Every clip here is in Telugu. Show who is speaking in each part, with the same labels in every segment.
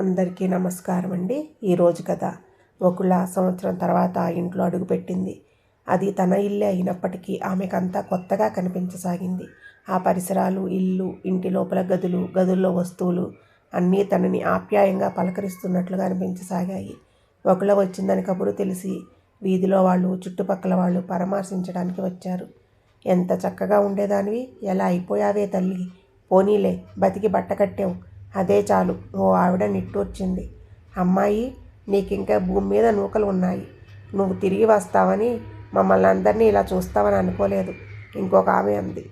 Speaker 1: అందరికీ నమస్కారం అండి. ఈరోజు కథ ఒకళ్ళ సంవత్సరం తర్వాత ఆ ఇంట్లో అడుగుపెట్టింది అది తన ఇల్లే అయినప్పటికీ ఆమెకంతా కొత్తగా కనిపించసాగింది. ఆ పరిసరాలు ఇల్లు ఇంటి లోపల గదులు గదుల్లో వస్తువులు అన్నీ తనని ఆప్యాయంగా పలకరిస్తున్నట్లుగా అనిపించసాగాయి. ఒకళ్ళ వచ్చిందని కబురు తెలిసి వీధిలో వాళ్ళు చుట్టుపక్కల వాళ్ళు పరామర్శించడానికి వచ్చారు. ఎంత చక్కగా ఉండేదానివి? ఎలా అయిపోయావే తల్లి? పోనీలే బతికి బట్ట కట్టావు. అదే చాలు ఓ ఆవిడ నిట్టూర్చింది. అమ్మాయి నీకింకా భూమి మీద నూకలు ఉన్నాయి నువ్వు తిరిగి వస్తావని మమ్మల్ని అందరినీ ఇలా చూస్తావని అనుకోలేదు ఇంకొక ఆమె అంది.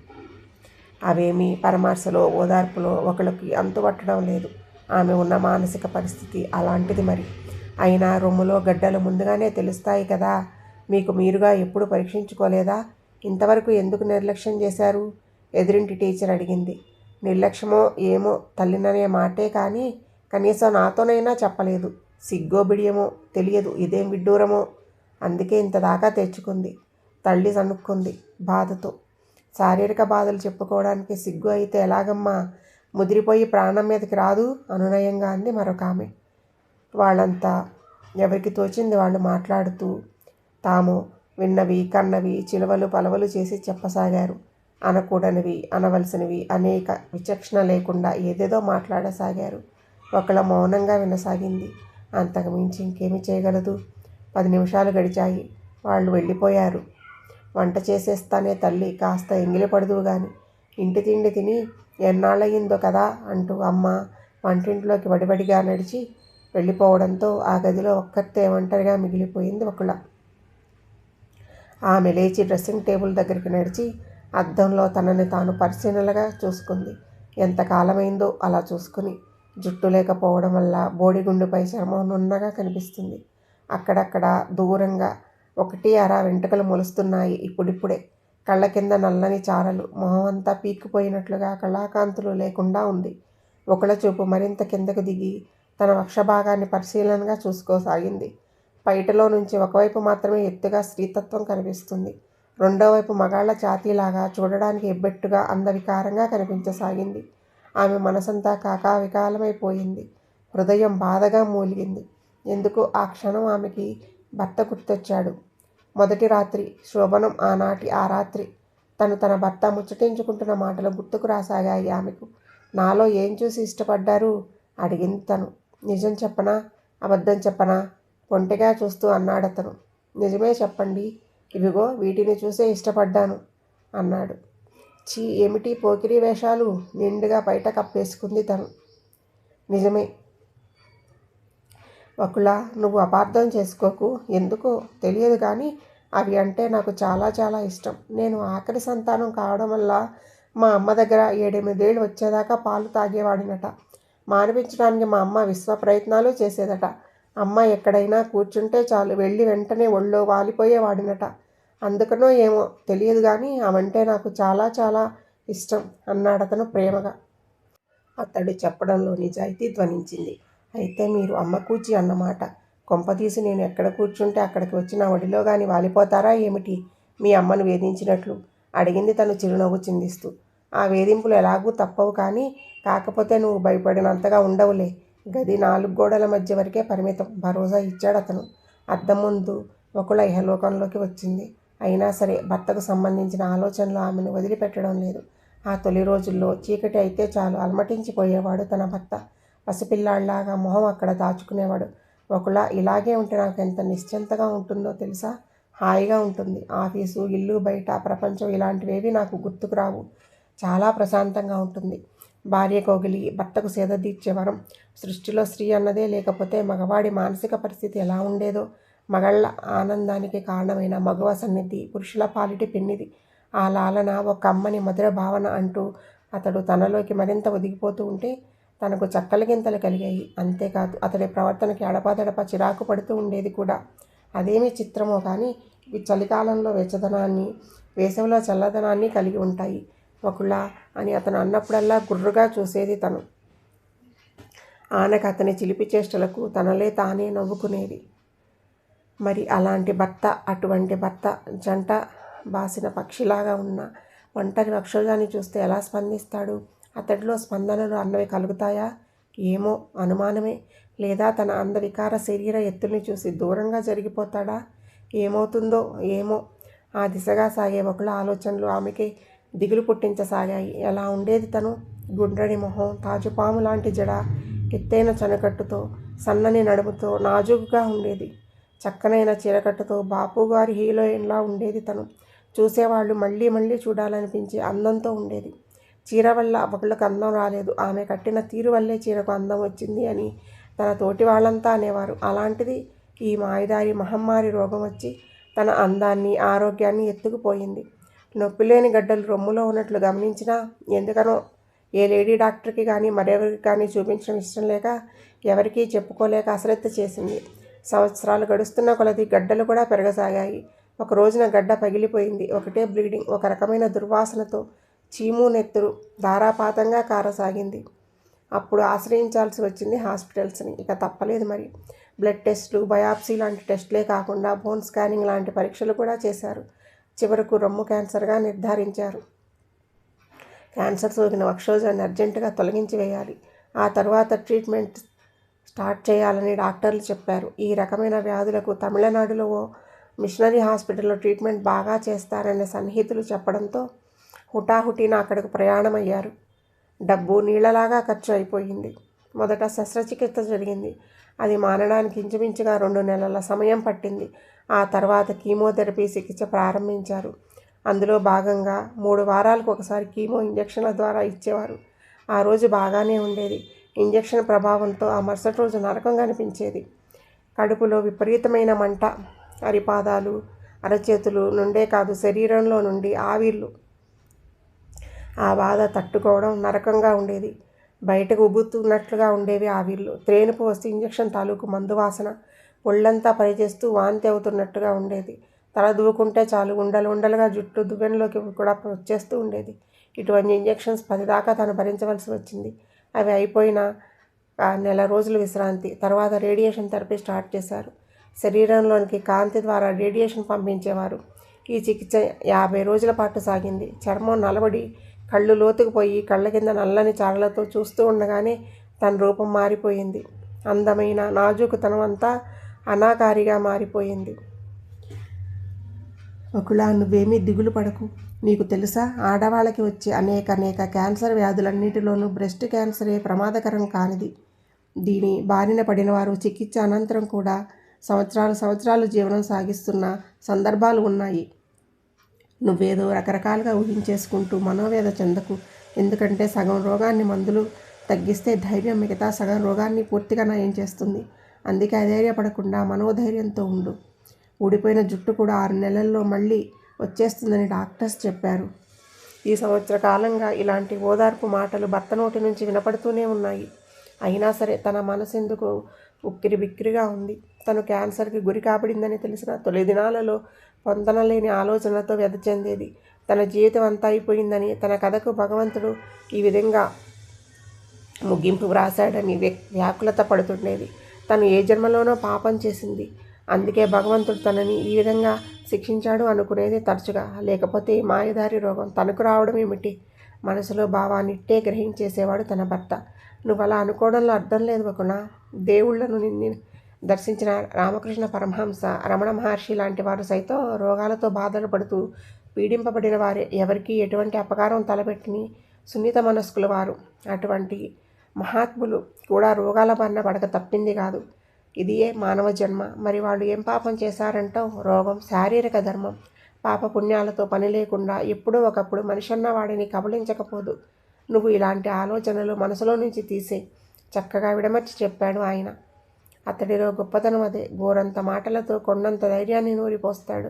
Speaker 1: అవేమి పరమార్శలో ఓదార్పులో ఒకళ్ళకి అంతుపట్టడం లేదు. ఆమె ఉన్న మానసిక పరిస్థితి అలాంటిది మరి. అయినా రొమ్ములో గడ్డలు ముందుగానే తెలుస్తాయి కదా మీకు మీరుగా ఎప్పుడు పరీక్షించుకోలేదా? ఇంతవరకు ఎందుకు నిర్లక్ష్యం చేశారు? ఎదురింటి టీచర్ అడిగింది. నిర్లక్ష్యమో ఏమో తల్లిననే మాటే కానీ కనీసం నాతోనైనా చెప్పలేదు. సిగ్గో బిడియమో తెలియదు. ఇదేం విడ్డూరమో? అందుకే ఇంత దాకా తెచ్చుకుంది. తల్లి సనుక్కుంది బాధతో. శారీరక బాధలు చెప్పుకోవడానికి సిగ్గు అయితే ఎలాగమ్మా? ముదిరిపోయి ప్రాణం మీదకి రాదు అనునయంగా అంది మరొక ఆమె. వాళ్ళంతా ఎవరికి తోచింది వాళ్ళు మాట్లాడుతూ తాము విన్నవి కన్నవి చిలువలు పలవలు చేసి చెప్పసాగారు. అనకూడనివి అనవలసినవి అనేక విచక్షణ లేకుండా ఏదేదో మాట్లాడసాగారు. ఒకళ్ళ మౌనంగా వినసాగింది. అంతకుమించి ఇంకేమి చేయగలదు. పది నిమిషాలు గడిచాయి. వాళ్ళు వెళ్ళిపోయారు. వంట చేసేస్తానే తల్లి కాస్త ఎంగిలిపడదు గాని. ఇంటి తిండి తిని ఎన్నాళ్ళయిందో కదా అంటూ అమ్మ వంటింట్లోకి వడివడిగా నడిచి వెళ్ళిపోవడంతో ఆ గదిలో ఒక్కతే ఒంటరిగా మిగిలిపోయింది ఒకళ్ళ. ఆమె లేచి డ్రెస్సింగ్ టేబుల్ దగ్గరికి నడిచి అద్దంలో తనని తాను పరిశీలనగా చూసుకుంది. ఎంతకాలమైందో అలా చూసుకుని జుట్టు లేకపోవడం వల్ల బోడిగుండుపై చర్మం నున్నగా కనిపిస్తుంది. అక్కడక్కడ దూరంగా ఒకటి అర వెంట్రుకలు మొలుస్తున్నాయి ఇప్పుడిప్పుడే. కళ్ళ కింద నల్లని చారలు మొహం అంతా పీక్కుపోయినట్లుగా కళాకాంతులు లేకుండా ఉంది. ఒకళ్ళ చూపు మరింత కిందకు దిగి తన వక్షభాగాన్ని పరిశీలనగా చూసుకోసాగింది. పైటలో నుంచి ఒకవైపు మాత్రమే ఎత్తుగా స్త్రీతత్వం కనిపిస్తుంది. రెండో వైపు మగాళ్ళ ఛాతీలాగా చూడడానికి ఎబ్బెట్టుగా అందవికారంగా కనిపించసాగింది. ఆమె మనసంతా కాకావికాలమైపోయింది. హృదయం బాధగా మూలిగింది. ఎందుకు ఆ క్షణం ఆమెకి భర్త గుర్తొచ్చాడు? మొదటి రాత్రి శోభనం ఆనాటి ఆ రాత్రి. తను తన భర్త ముచ్చటించుకుంటున్న మాటలు గుర్తుకు రాసాగాయి ఆమెకు. నాలో ఏం చూసి ఇష్టపడ్డారు? అడిగింది తను. నిజం చెప్పనా? అబద్ధం చెప్పనా? ఒంటిగా చూస్తూ అన్నాడతను. నిజమే చెప్పండి. ఇవిగో వీటిని చూసే ఇష్టపడ్డాను అన్నాడు. చీ ఏమిటి పోకిరి వేషాలు? నిండుగా బయట కప్పేసుకుంది తను. నిజమే. ఒకలా నువ్వు అపార్థం చేసుకోకు. ఎందుకో? తెలియదు కానీ అవి అంటే నాకు చాలా చాలా ఇష్టం. నేను ఆఖరి సంతానం కావడం వల్ల మా అమ్మ దగ్గర ఏడెనిమిదేళ్ళు వచ్చేదాకా పాలు తాగేవాడినట. మానిపించడానికి మా అమ్మ విశ్వ ప్రయత్నాలు చేసేదట. అమ్మ ఎక్కడైనా కూర్చుంటే చాలు వెళ్ళి వెంటనే ఒళ్ళో వాలిపోయేవాడినట అందుకనో ఏమో తెలియదు కానీ అవంటే నాకు చాలా చాలా ఇష్టం అన్నాడతను ప్రేమగా. అతడు చెప్పడంలో నిజాయితీ ధ్వనించింది. అయితే మీరు అమ్మ కూచి అన్నమాట. కొంపతీసి నేను ఎక్కడ కూర్చుంటే అక్కడికి వచ్చిన ఒడిలో కానీ వాలిపోతారా ఏమిటి? మీ అమ్మను వేధించినట్లు అడిగింది తను చిరునవ్వు చిందిస్తూ. ఆ వేధింపులు ఎలాగూ తప్పవు కానీ కాకపోతే నువ్వు భయపడినంతగా ఉండవులే. గది నాలుగు గోడల మధ్య వరకే పరిమితం. భరోసా ఇచ్చాడు అతను. అద్దం ముందు ఒకళ్ళ ఇహలోకంలోకి వచ్చింది. అయినా సరే భర్తకు సంబంధించిన ఆలోచనలు ఆమెను వదిలిపెట్టడం లేదు. ఆ తొలి రోజుల్లో చీకటి అయితే చాలు. అలమటించిపోయేవాడు తన భర్త. పసిపిల్లాళ్ళాగా మొహం అక్కడ దాచుకునేవాడు. ఒకలా ఇలాగే ఉంటే నాకు ఎంత నిశ్చింతగా ఉంటుందో తెలుసా? హాయిగా ఉంటుంది. ఆఫీసు ఇల్లు బయట ప్రపంచం ఇలాంటివేవి నాకు గుర్తుకు రావు. చాలా ప్రశాంతంగా ఉంటుంది. భార్య కోగిలి భర్తకు సేద తీర్చే వరం. సృష్టిలో స్త్రీ అన్నదే లేకపోతే మగవాడి మానసిక పరిస్థితి ఎలా ఉండేదో మగళ్ళ ఆనందానికి కారణమైన మగవ సన్నిధి పురుషుల పాలిటి పిన్నిది ఆ లాలన ఒక అమ్మని మధుర భావన అంటూ అతడు తనలోకి మరింత ఒదిగిపోతూ ఉంటే తనకు చక్కల గింతలు కలిగాయి. అంతేకాదు అతడి ప్రవర్తనకి అడపాదడప చిరాకు పడుతూ ఉండేది కూడా. అదేమి చిత్రమో కానీ ఇవి చలికాలంలో వెచ్చదనాన్ని వేసవిలో చల్లదనాన్ని కలిగి ఉంటాయి. ఒకలా అని అతను అన్నప్పుడల్లా గుర్రుగా చూసేది తను. ఆనక అతని చిలిపి చేష్టలకు తనలే తానే నవ్వుకునేది. మరి అలాంటి భర్త అటువంటి భర్త జంట బాసిన పక్షిలాగా ఉన్న ఒంటరి వక్షోజాన్ని చూస్తే ఎలా స్పందిస్తాడు? అతడిలో స్పందనలు అన్నవి కలుగుతాయా? ఏమో అనుమానమే. లేదా తన అందవికార శరీర ఎత్తుల్ని చూసి దూరంగా జరిగిపోతాడా? ఏమవుతుందో ఏమో. ఆ దిశగా సాగే ఒకళ్ళ ఆలోచనలు ఆమెకి దిగులు పుట్టించసాగాయి. ఎలా ఉండేది తను. గుండ్రని మొహం తాజుపాము లాంటి జడ ఎత్తైన చనకట్టుతో సన్నని నడుముతో నాజుకుగా ఉండేది. చక్కనైన చీరకట్టుతో బాపు గారి హీరోయిన్లా ఉండేది తను. చూసేవాళ్ళు మళ్ళీ మళ్ళీ చూడాలనిపించే అందంతో ఉండేది. చీర వల్ల ఒకళ్ళకు అందం రాలేదు. ఆమె కట్టిన తీరు వల్లే చీరకు అందం వచ్చింది అని తన తోటి వాళ్ళంతా అనేవారు. అలాంటిది ఈ మాయదారి మహమ్మారి రోగం వచ్చి తన అందాన్ని ఆరోగ్యాన్ని ఎత్తుకుపోయింది. నొప్పిలేని గడ్డలు రొమ్ములో ఉన్నట్లు గమనించినా ఎందుకనో ఏ లేడీ డాక్టర్కి కానీ మరెవరికి కానీ చూపించడం ఇష్టం లేక ఎవరికీ చెప్పుకోలేక అశ్రద్ధ చేసింది. సంవత్సరాలు గడుస్తున్న కొలది గడ్డలు కూడా పెరగసాగాయి. ఒక రోజున గడ్డ పగిలిపోయింది. ఒకటే బ్లీడింగ్ ఒక రకమైన దుర్వాసనతో చీము నెత్తురు ధారాపాతంగా కారసాగింది. అప్పుడు ఆశ్రయించాల్సి వచ్చింది హాస్పిటల్స్ని. ఇక తప్పలేదు మరి. బ్లడ్ టెస్టులు బయాప్సీ లాంటి టెస్టులే కాకుండా బోన్ స్కానింగ్ లాంటి పరీక్షలు కూడా చేశారు. చివరకు రొమ్ము క్యాన్సర్గా నిర్ధారించారు. క్యాన్సర్ సోకిన వక్షోజాన్ని అర్జెంటుగా తొలగించి వేయాలి. ఆ తర్వాత ట్రీట్మెంట్ స్టార్ట్ చేయాలని డాక్టర్లు చెప్పారు. ఈ రకమైన వ్యాధులకు తమిళనాడులో ఓ మిషనరీ హాస్పిటల్లో ట్రీట్మెంట్ బాగా చేస్తారనే సన్నిహితులు చెప్పడంతో హుటాహుటిన అక్కడికి ప్రయాణమయ్యారు. డబ్బు నీళ్ళలాగా ఖర్చు అయిపోయింది. మొదట శస్త్రచికిత్స జరిగింది. అది మానడానికి ఇంచుమించుగా రెండు నెలల సమయం పట్టింది. ఆ తర్వాత కీమోథెరపీ చికిత్స ప్రారంభించారు. అందులో భాగంగా మూడు వారాలకు ఒకసారి కీమో ఇంజక్షన్ల ద్వారా ఇచ్చేవారు. ఆ రోజు బాగానే ఉండేది. ఇంజక్షన్ ప్రభావంతో ఆ మరుసటి రోజు నరకం కనిపించేది కడుపులో విపరీతమైన మంట అరిపాదాలు అరచేతులు నుండే కాదు శరీరంలో నుండి ఆవిర్లు. ఆ బాధ తట్టుకోవడం నరకంగా ఉండేది. బయటకు ఉబ్బుతున్నట్లుగా ఉండేవి ఆవిర్లు. త్రేనుపు వస్తే ఇంజక్షన్ తాలూకు మందు వాసన ఒళ్ళంతా పనిచేస్తూ వాంతి అవుతున్నట్టుగా ఉండేది. తల దువ్వుకుంటే చాలు ఉండలు ఉండలుగా జుట్టు దువ్వెనలోకి కూడా వచ్చేస్తూ ఉండేది. ఇటువంటి ఇంజెక్షన్స్ పది దాకా తను భరించవలసి వచ్చింది. అవి అయిపోయిన నెల రోజులు విశ్రాంతి. తర్వాత రేడియేషన్ థెరపీ స్టార్ట్ చేశారు. శరీరంలోనికి కాంతి ద్వారా రేడియేషన్ పంపించేవారు. ఈ చికిత్స యాభై రోజుల పాటు సాగింది. చర్మం నలబడి కళ్ళు లోతుకుపోయి కళ్ళ కింద నల్లని చారలతో చూస్తూ ఉండగానే తన రూపం మారిపోయింది. అందమైన నాజూకుతనం అంతా అనాకారిగా మారిపోయింది. ఒకలా నువ్వేమీ దిగులు పడకు. నీకు తెలుసా ఆడవాళ్ళకి వచ్చే అనేక అనేక క్యాన్సర్ వ్యాధులన్నిటిలోనూ బ్రెస్ట్ క్యాన్సరే ప్రమాదకరం కానిది. దీని బారిన పడిన వారు చికిత్స అనంతరం కూడా సంవత్సరాలు సంవత్సరాలు జీవనం సాగిస్తున్న సందర్భాలు ఉన్నాయి. నువ్వేదో రకరకాలుగా ఊహించేసుకుంటూ మనోవేద చెందకు. ఎందుకంటే సగం రోగాన్ని మందులు తగ్గిస్తే ధైర్యం మిగతా సగం రోగాన్ని పూర్తిగా నయం చేస్తుంది. అందుకే అధైర్యపడకుండా మనోధైర్యంతో ఉండు. ఊడిపోయిన జుట్టు కూడా ఆరు నెలల్లో మళ్ళీ వచ్చేస్తుందని డాక్టర్స్ చెప్పారు. ఈ సంవత్సర కాలంగా ఇలాంటి ఓదార్పు మాటలు భర్త నోటి నుంచి వినపడుతూనే ఉన్నాయి. అయినా సరే తన మనసెందుకు ఉక్కిరి బిక్కిరిగా ఉంది? తను క్యాన్సర్కి గురి కాబడిందని తెలిసిన తొలి దినాలలో పొందనలేని ఆలోచనలతో వ్యధ చెందేది. తన జీవితం అంతా అయిపోయిందని తన కథకు భగవంతుడు ఈ విధంగా ముగింపు వ్రాశాడని వ్యాకులత పడుతుండేది. తను ఏ జన్మలోనో పాపం చేసింది. అందుకే భగవంతుడు తనని ఈ విధంగా శిక్షించాడు అనుకునేది తరచుగా. లేకపోతే మాయదారి రోగం తనకు రావడం ఏమిటి? మనసులో భావాన్నిట్టే గ్రహించేసేవాడు తన భర్త. నువ్వు అలా అనుకోవడంలో అర్థం లేదు ఒకనా దేవుళ్ళను నిన్ను దర్శించిన రామకృష్ణ పరమహంస రమణ మహర్షి లాంటి వారు సైతం రోగాలతో బాధలు పడుతూ పీడింపబడిన వారే. ఎవరికీ ఎటువంటి అపకారం తలపెట్టిని సున్నిత మనస్కుల వారు. అటువంటి మహాత్ములు కూడా రోగాల బారిన పడక తప్పింది కాదు. ఇదియే మానవ జన్మ. మరి వాళ్ళు ఏం పాపం చేశారంటో? రోగం శారీరక ధర్మం. పాప పుణ్యాలతో పని లేకుండా ఎప్పుడో ఒకప్పుడు మనిషన్న వాడిని కబలించకపోదు నువ్వు ఇలాంటి ఆలోచనలు మనసులో నుంచి తీసే. చక్కగా విడమర్చి చెప్పాడు ఆయన. అతడిలో గొప్పతనం అదే. గోరంత మాటలతో కొండంత ధైర్యాన్ని నూరిపోస్తాడు.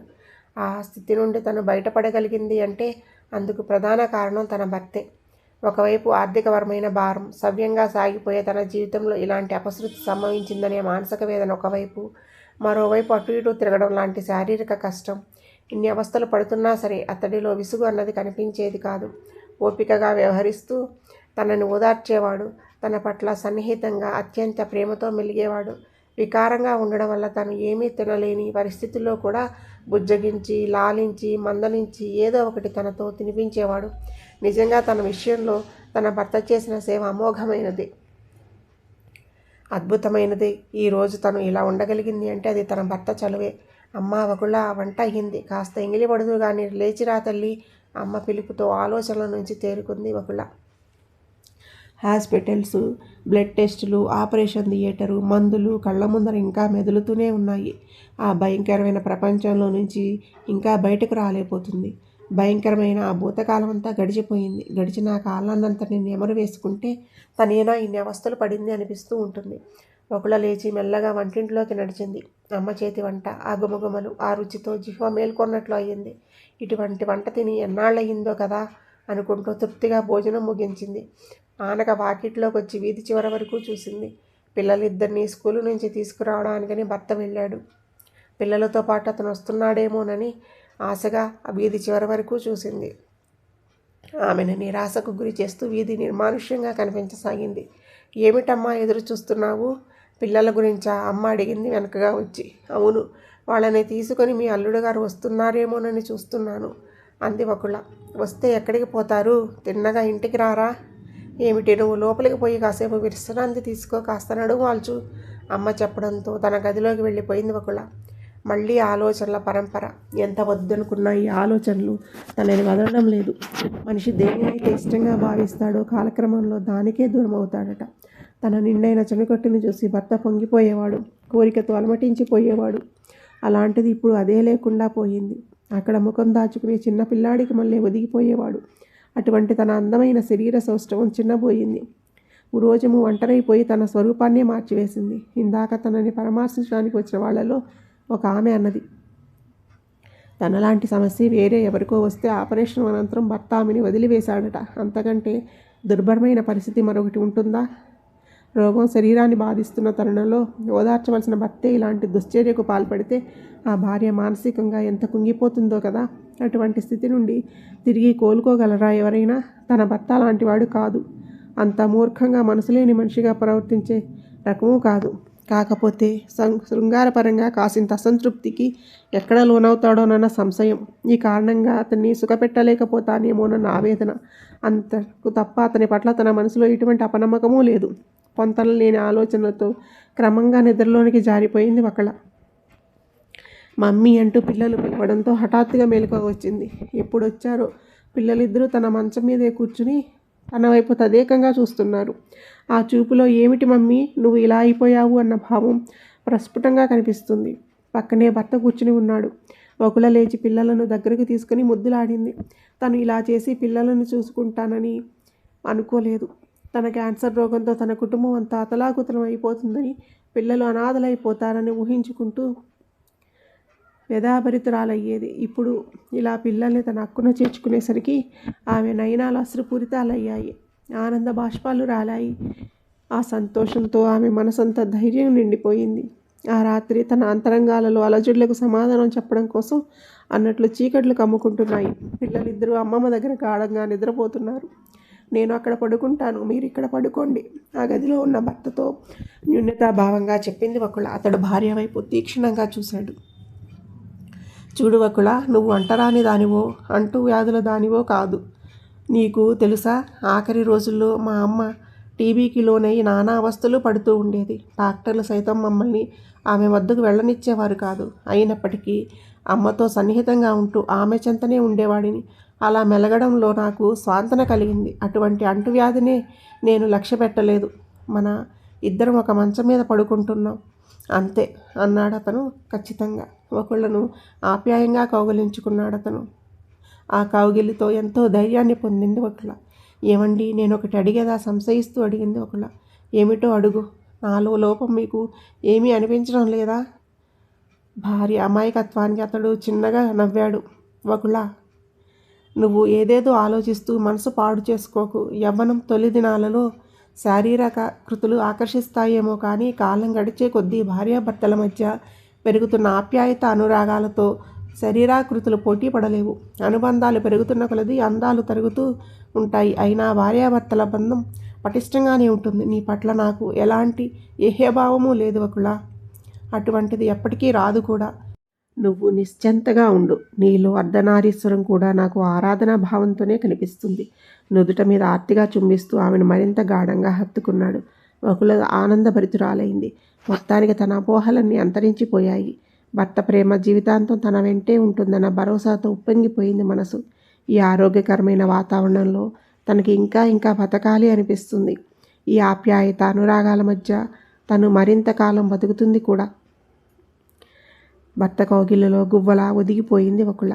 Speaker 1: ఆ స్థితి నుండి తను బయటపడగలిగింది అంటే అందుకు ప్రధాన కారణం తన భర్తే ఒకవైపు ఆర్థికపరమైన భారం సవ్యంగా సాగిపోయే తన జీవితంలో ఇలాంటి అపశృతి సంభవించిందనే మానసిక వేదన ఒకవైపు మరోవైపు అటు ఇటు తిరగడం లాంటి శారీరక కష్టం. ఇన్ని అవస్థలు పడుతున్నా సరే అతడిలో విసుగు అన్నది కనిపించేది కాదు. ఓపికగా వ్యవహరిస్తూ తనని ఓదార్చేవాడు తన పట్ల సన్నిహితంగా అత్యంత ప్రేమతో మెలిగేవాడు. వికారంగా ఉండడం వల్ల తను ఏమీ తినలేని పరిస్థితుల్లో కూడా బుజ్జగించి లాలించి మందలించి ఏదో ఒకటి తనతో తినిపించేవాడు. నిజంగా తన విషయంలో తన భర్త చేసిన సేవ అమోఘమైనది. అద్భుతమైనది. ఈరోజు తను ఇలా ఉండగలిగింది అంటే అది తన భర్త చలువే. అమ్మ వకుళ వంట అయ్యింది. కాస్త ఎంగిలి పడదు కానీ లేచిరా తల్లి అమ్మ పిలుపుతో ఆలోచనల నుంచి తేరుకుంది వకుళ హాస్పిటల్స్ బ్లడ్ టెస్టులు ఆపరేషన్ థియేటరు మందులు కళ్ళ ముందర ఇంకా మెదులుతూనే ఉన్నాయి. ఆ భయంకరమైన ప్రపంచంలో నుంచి ఇంకా బయటకు రాలేకపోతుంది. భయంకరమైన ఆ భూతకాలం అంతా గడిచిపోయింది. గడిచిన ఆ నేను నిమరు వేసుకుంటే తనేనా ఇన్ని అవస్థలు పడింది అనిపిస్తూ ఉంటుంది. ఒకళ్ళ లేచి మెల్లగా వంటింట్లోకి నడిచింది. అమ్మ చేతి వంట ఆ గుమగుమలు ఆ రుచితో జిహ్వ మేల్కొన్నట్లు అయ్యింది. ఇటువంటి వంట తిని ఎన్నాళ్ళయిందో కదా అనుకుంటూ తృప్తిగా భోజనం ముగించింది. ఆనక వాకిట్లోకి వచ్చి వీధి చివర వరకు చూసింది. పిల్లలిద్దరినీ స్కూలు నుంచి తీసుకురావడానికని భర్త వెళ్ళాడు. పిల్లలతో పాటు అతను వస్తున్నాడేమోనని ఆశగా ఆ వీధి చివరి వరకు చూసింది. ఆమెను నిరాశకు గురి చేస్తూ వీధి నిర్మానుష్యంగా కనిపించసాగింది. ఏమిటమ్మా ఎదురు చూస్తున్నావు? పిల్లల గురించా? అమ్మ అడిగింది వెనకగా వచ్చి. అవును వాళ్ళని తీసుకొని మీ అల్లుడు గారు వస్తున్నారేమోనని చూస్తున్నాను అంది ఒకళ్ళ వస్తే ఎక్కడికి పోతారు? తిన్నగా ఇంటికి రారా? ఏమిటి? నువ్వు లోపలికి పోయి కాసేపు విశ్రాంతి తీసుకో కాస్త నడుము వాల్చు. అమ్మ చెప్పడంతో తన గదిలోకి వెళ్ళిపోయింది ఒకళ్ళ మళ్ళీ ఆలోచనల పరంపర. ఎంత వద్దనుకున్న ఈ ఆలోచనలు తనని వదలడం లేదు. మనిషి దేనినైతే ఇష్టంగా భావిస్తాడో కాలక్రమంలో దానికే దూరం అవుతాడట తన నిండైన చెనుకట్టుని చూసి భర్త పొంగిపోయేవాడు కోరికతో అలమటించిపోయేవాడు అలాంటిది ఇప్పుడు అదే లేకుండా పోయింది. అక్కడ ముఖం దాచుకునే చిన్న పిల్లాడికి మళ్ళీ ఒదిగిపోయేవాడు. అటువంటి తన అందమైన శరీర సౌష్ఠవం చిన్నబోయింది. రోజము ఒంటరైపోయి తన స్వరూపాన్నే మార్చివేసింది. ఇందాక తనని పరామర్శించడానికి వచ్చిన వాళ్ళలో ఒక ఆమె అన్నది. తనలాంటి సమస్య వేరే ఎవరికో వస్తే ఆపరేషన్ అనంతరం భర్త ఆమెని వదిలివేశాడట. అంతకంటే దుర్భరమైన పరిస్థితి మరొకటి ఉంటుందా? రోగం శరీరాన్ని బాధిస్తున్న తరుణంలో ఓదార్చవలసిన భర్తే ఇలాంటి దుశ్చర్యకు పాల్పడితే ఆ భార్య మానసికంగా ఎంత కుంగిపోతుందో కదా? అటువంటి స్థితి నుండి తిరిగి కోలుకోగలరా ఎవరైనా? తన భర్త లాంటివాడు కాదు. అంత మూర్ఖంగా మనసులేని మనిషిగా ప్రవర్తించే రకము కాదు. కాకపోతే సం శృంగారపరంగా కాసింత అసంతృప్తికి ఎక్కడ లోనవుతాడోనన్న సంశయం. ఈ కారణంగా అతన్ని సుఖపెట్టలేకపోతానేమోనన్న ఆవేదన. అంతకు తప్ప అతని పట్ల తన మనసులో ఎటువంటి అపనమ్మకమూ లేదు. పొంతన లేని ఆలోచనలతో క్రమంగా నిద్రలోనికి జారిపోయింది ఒకళ్ళ మమ్మీ అంటూ పిల్లలు పిలవడంతో హఠాత్తుగా మేలుక వచ్చింది. ఎప్పుడు వచ్చారో పిల్లలిద్దరూ తన మంచం మీదే కూర్చుని తన వైపు తదేకంగా చూస్తున్నారు. ఆ చూపులో ఏమిటి మమ్మీ? నువ్వు ఇలా అయిపోయావు అన్న భావం ప్రస్ఫుటంగా కనిపిస్తుంది. పక్కనే భర్త కూర్చుని ఉన్నాడు. ఒకల లేచి పిల్లలను దగ్గరకు తీసుకుని ముద్దులాడింది. తను ఇలా చేసి పిల్లలను చూసుకుంటానని అనుకోలేదు. తన క్యాన్సర్ రోగంతో తన కుటుంబం అంతా అతలాకుతలం అయిపోతుందని పిల్లలు అనాథలైపోతారని ఊహించుకుంటూ వ్యధాభరితురాలయ్యేది. ఇప్పుడు ఇలా పిల్లల్ని తన హక్కున చేర్చుకునేసరికి ఆమె నయనాలు అశ్రుపూరితాలయ్యాయి ఆనంద బాష్పాలు రాలాయి. ఆ సంతోషంతో ఆమె మనసంతా ధైర్యం నిండిపోయింది. ఆ రాత్రి తన అంతరంగాలలో అలజడులకు సమాధానం చెప్పడం కోసం అన్నట్లు చీకట్లు కమ్ముకుంటున్నాయి. పిల్లలిద్దరూ అమ్మమ్మ దగ్గర గాఢంగా నిద్రపోతున్నారు. నేను అక్కడ పడుకుంటాను మీరు ఇక్కడ పడుకోండి. ఆ గదిలో ఉన్న భర్తతో న్యూన్యతాభావంగా చెప్పింది ఒకళ్ళ అతడు భార్య వైపు తీక్షణంగా చూశాడు. చూడు వకుళ నువ్వు అంటరాని దానివో అంటూ వ్యాధుల దానివో కాదు. నీకు తెలుసా ఆఖరి రోజుల్లో మా అమ్మ టీబీకి లోనై నానా అవస్థలు పడుతూ ఉండేది. డాక్టర్లు సైతం మమ్మల్ని ఆమె వద్దకు వెళ్ళనిచ్చేవారు కాదు. అయినప్పటికీ అమ్మతో సన్నిహితంగా ఉంటూ ఆమె చెంతనే ఉండేవాడిని. అలా మెలగడంలో నాకు స్వాంతన కలిగింది. అటువంటి అంటువ్యాధినే నేను లక్ష్య పెట్టలేదు మన ఇద్దరం ఒక మంచం మీద పడుకుంటున్నాం. అంతే అన్నాడు అతను ఖచ్చితంగా. ఒకళ్ళను ఆప్యాయంగా కౌగిలించుకున్నాడు అతను. ఆ కౌగిలితో ఎంతో ధైర్యాన్ని పొందింది ఒకళ్ళ. ఏమండి నేను ఒకటి అడిగేదా? సంశయిస్తూ అడిగింది ఒకళ్ళ. ఏమిటో అడుగు. నాలో లోపం మీకు ఏమీ అనిపించడం లేదా? భార్య అమాయకత్వానికి అతడు చిన్నగా నవ్వాడు. ఒకళ్ళ నువ్వు ఏదేదో ఆలోచిస్తూ మనసు పాడు చేసుకోకు. యవ్వనం తొలి దినాలలో శారీరక కృతులు ఆకర్షిస్తాయేమో కానీ కాలం గడిచే కొద్దీ భార్యాభర్తల మధ్య పెరుగుతున్న ఆప్యాయత అనురాగాలతో శరీరాకృతులు పోటీ పడలేవు. అనుబంధాలు పెరుగుతున్న కొలది అందాలు తరుగుతూ ఉంటాయి. అయినా భార్యాభర్తల బంధం పటిష్టంగానే ఉంటుంది. నీ పట్ల నాకు ఎలాంటి ఏహ్యభావము లేదు ఒకలా అటువంటిది ఎప్పటికీ రాదు కూడా. నువ్వు నిశ్చంతగా ఉండు. నీలో అర్ధనారీశ్వరం కూడా నాకు ఆరాధనా భావంతోనే కనిపిస్తుంది. నుదుట మీద ఆర్తిగా చుంబిస్తూ ఆమెను మరింత గాఢంగా హత్తుకున్నాడు. ఒకళ్ళ ఆనందభరితురాలైంది. మొత్తానికి తన అపోహలన్నీ అంతరించిపోయాయి. భర్త ప్రేమ జీవితాంతం తన వెంటే ఉంటుందన్న భరోసాతో ఉప్పొంగిపోయింది మనసు. ఈ ఆరోగ్యకరమైన వాతావరణంలో తనకి ఇంకా ఇంకా బతకాలి అనిపిస్తుంది. ఈ ఆప్యాయత అనురాగాల మధ్య తను మరింత కాలం బతుకుతుంది కూడా. భర్త కౌగిలిలో గువ్వలా ఒదిగిపోయింది ఒకళ్ళ